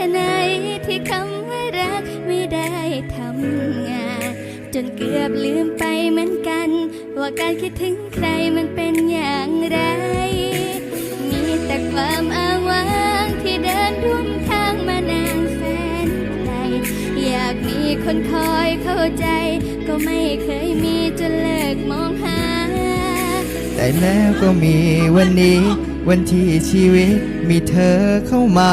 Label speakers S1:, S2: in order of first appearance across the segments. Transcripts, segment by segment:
S1: ค่ไหนที่คำว่ารักไม่ได้ทำงาน จนเกือบลืมไปเหมือนกัน ว่าการคิดถึงใครมันเป็นอย่างไร มีแต่ความอ้างว้างที่เดินร่วมทางมานานแสนไกล อยากมีคนคอยเข้าใจ ก็ไม่เคยมีจนเลิกมองหา
S2: แต่แล้วก็มีวันนี้ วันที่ชีวิตมีเธอเข้ามา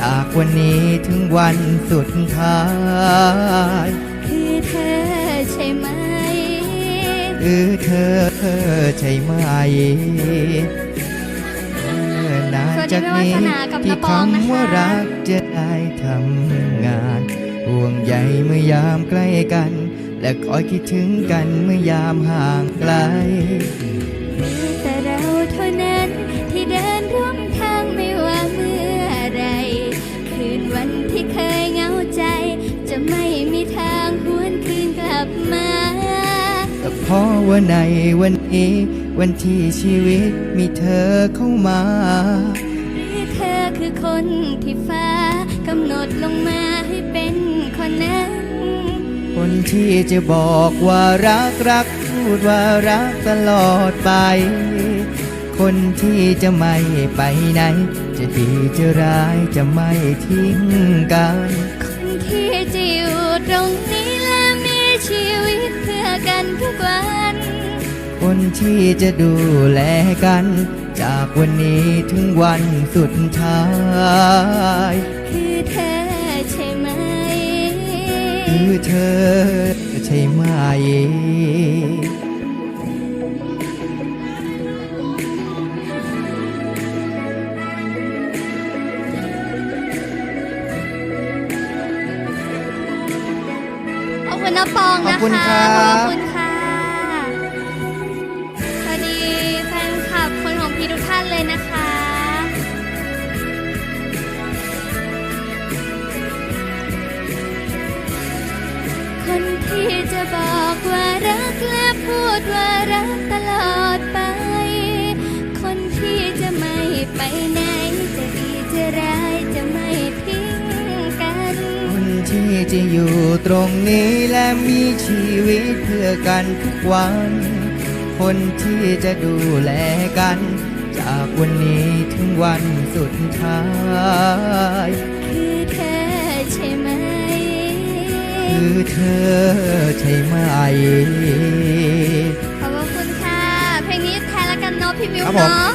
S2: จากวันนี้ถึงวันสุดท้าย
S1: คือเธอใช่ไหม
S2: คือเธอใช่ไหมเมื่อนานจากนี้ที่คำว่ารักจะได้ทำงานห่วงใยเมื่อยามใกล้กัน และคอยคิดถึงกันเมื่อยามห่างไกล
S1: มีแต่เราเท่านั้นที่เดินร่วมทางไม่ ก็
S2: เพราะว่าในวันนี้ วันที่ชีวิตมีเธอเข้ามา
S1: หรือเธอคือคนที่ฟ้ากำหนดลงมาให้เป็นคนนั้น
S2: คนที่จะบอกว่ารักรักพูดว่ารักตลอดไป คนที่จะไม่ไปไหน จะดีจะร้ายจะไม่ทิ้งกัน
S1: คนที่จะ
S2: ดูแลกัน จากวันนี้ถึงวันสุดท้าย
S1: คือเธอใช่ไหม
S2: คือเธอใช่ไหม
S1: ขอบคุณน้าปองนะคะ
S2: ขอบคุณครับ
S1: ขอบคุณ คนที่จะบอกว่ารักและพูดว่ารักตลอดไป คนที่จะไม่ไปไหน จะดีจะร้ายจะไม่ทิ้งกัน
S2: คนที่จะอยู่ตรงนี้และมีชีวิตเพื่อกันทุกวัน คนที่จะดูแลกัน จากวันนี้ถึงวันสุดท้าย
S1: คือ
S2: คือเธอใช่ไหม
S1: ขอบคุณค่ะ เพลงนี้แทนละกันเนาะพี่มิว
S2: ครับผม
S1: เนาะ